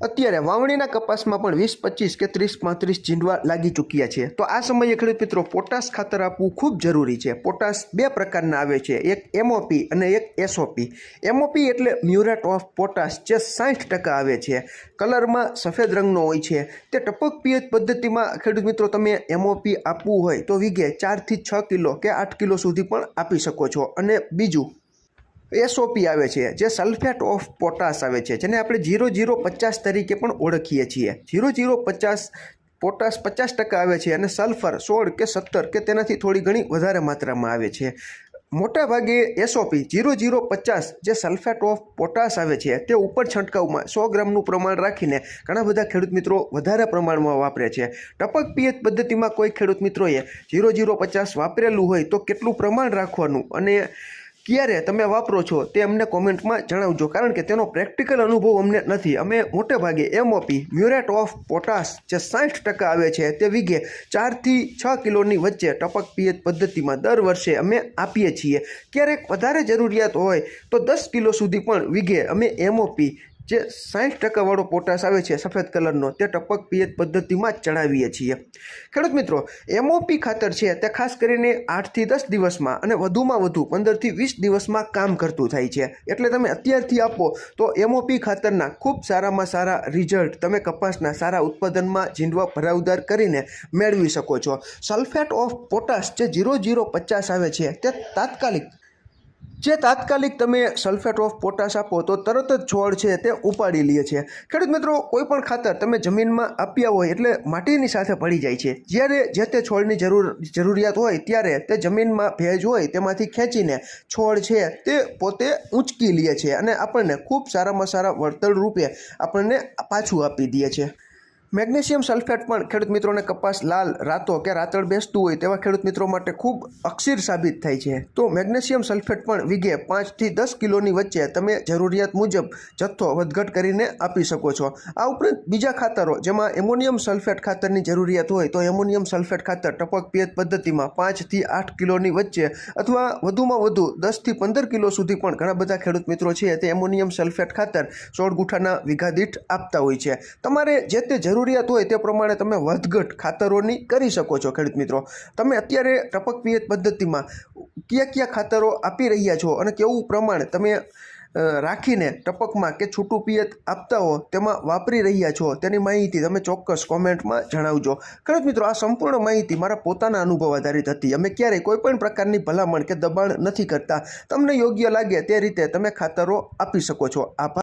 અત્યારે વાવણીના કપાસમાં પણ વીસ, પચીસ કે ત્રીસ, પાંત્રીસ ચીંડવા લાગી ચૂક્યા છે. તો આ સમયે ખેડૂત મિત્રો, પોટાશ ખાતર આપવું ખૂબ જરૂરી છે. પોટાશ બે પ્રકારના આવે છે. એક એમઓપી અને એક એસઓપી એમઓપી એટલે મ્યુરેટ ઓફ પોટાશ જે સાઠ ટકા આવે છે. કલરમાં સફેદ રંગનો હોય છે. તે ટપક પિયત પદ્ધતિમાં ખેડૂત મિત્રો, તમે એમઓપી આપવું હોય તો વીઘે ચારથી છ કિલો કે આઠ કિલો સુધી પણ આપી શકો છો. અને બીજું એસઓપી આવે છે, જે સલ્ફેટ ઓફ પોટાશ આવે છે, જેને આપણે જીરો જીરો પચાસ તરીકે પણ ઓળખીએ છીએ. જીરો જીરો પચાસ પોટાશ પચાસ ટકા આવે છે અને સલ્ફર સોળ કે સત્તર કે તેનાથી થોડી ઘણી વધારે માત્રામાં આવે છે. મોટાભાગે એસઓપી જીરો જીરો પચાસ જે સલ્ફેટ ઓફ પોટાશ આવે છે, તે ઉપર છંટકાવમાં સો ગ્રામનું પ્રમાણ રાખીને ઘણા બધા ખેડૂત મિત્રો વધારે પ્રમાણમાં વાપરે છે. ટપક પિયત પદ્ધતિમાં કોઈ ખેડૂત મિત્રોએ જીરો જીરો પચાસ વાપરેલું હોય તો કેટલું પ્રમાણ રાખવાનું અને ક્યારે તમે વાપરો છો તે અમને કોમેન્ટમાં જણાવજો, કારણ કે તેનો પ્રેક્ટિકલ અનુભવ અમને નથી. અમે મોટે ભાગે એમઓપી મ્યુરેટ ઓફ પોટાશ, જે સાઠ ટકા આવે છે તે વીઘે ચારથી છ કિલોની વચ્ચે ટપક પિયત પદ્ધતિમાં દર વર્ષે અમે આપીએ છીએ. ક્યારેક વધારે જરૂરિયાત હોય તો દસ કિલો સુધી પણ વીઘે અમે એમઓપી જે સાઠ ટકાવાળો પોટાશ આવે છે સફેદ કલરનો, તે ટપક પિયત પદ્ધતિમાં જ ચડાવીએ છીએ. ખેડૂત મિત્રો એમઓપી ખાતર છે તે ખાસ કરીને આઠથી દસ દિવસમાં અને વધુમાં વધુ પંદરથી વીસ દિવસમાં કામ કરતું થાય છે. એટલે તમે અત્યારથી આપો તો એમઓપી ખાતરના ખૂબ સારામાં સારા રિઝલ્ટ તમે કપાસના સારા ઉત્પાદનમાં ઝીંડવા ભરાવદાર કરીને મેળવી શકો છો. સલ્ફેટ ઓફ પોટાશ જે ઝીરો ઝીરો પચાસ આવે છે તે તાત્કાલિક જે તાત્કાલિક તમે સલ્ફેટ ઓફ પોટાશ આપો તો તરત જ છોડ છે તે ઉપાડી લે છે. ખેડૂત મિત્રો, કોઈ પણ ખાતર તમે જમીનમાં આપ્યા હોય એટલે માટીની સાથે પડી જાય છે. જ્યારે જે તે છોડની જરૂર, જરૂરિયાત હોય ત્યારે તે જમીનમાં ભેજ હોય તેમાંથી ખેંચીને છોડ છે તે પોતે ઊંચકી લે છે અને આપણને ખૂબ સારામાં સારા વળતર રૂપે આપણને પાછું આપી દે છે. મેગ્નેશિયમ સલ્ફેટ પણ ખેડૂત મિત્રોને કપાસ, લાલ, રાતો કે રાતળ બેસતું હોય તેવા ખેડૂત મિત્રો માટે ખૂબ અક્ષીર સાબિત થાય છે. તો મેગ્નેશિયમ સલ્ફેટ પણ વીઘે પાંચથી દસ કિલોની વચ્ચે તમે જરૂરિયાત મુજબ જથ્થો વધઘટ કરીને આપી શકો છો. આ ઉપરાંત બીજા ખાતરો જેમાં એમોનિયમ સલ્ફેટ ખાતરની જરૂરિયાત હોય તો એમોનિયમ સલ્ફેટ ખાતર ટપક પિયત પદ્ધતિમાં પાંચથી આઠ કિલોની વચ્ચે અથવા વધુમાં વધુ દસથી પંદર કિલો સુધી પણ ઘણા બધા ખેડૂત મિત્રો છે તે એમોનિયમ સલ્ફેટ ખાતર સોળ ગુઠાના વીઘા દીઠ આપતા હોય છે. તમારે જે તે જરૂરિયાત હોય તે પ્રમાણે તમે વધઘટ ખાતરોની કરી શકો છો, ખેડૂત મિત્રો. તમે અત્યારે ટપક પિયત પદ્ધતિમાં કયા કયા ખાતરો આપી રહ્યા છો અને કેવું પ્રમાણ તમે રાખીને ટપકમાં કે છૂટું પિયત આપતા હો તેમાં વાપરી રહ્યા છો તેની માહિતી તમે ચોક્કસ કોમેન્ટમાં જણાવજો. ખેડૂત મિત્રો, આ સંપૂર્ણ માહિતી મારા પોતાના અનુભવ આધારિત હતી. અમે ક્યારેય કોઈપણ પ્રકારની ભલામણ કે દબાણ નથી કરતા. તમને યોગ્ય લાગે તે રીતે તમે ખાતરો આપી શકો છો. આભાર.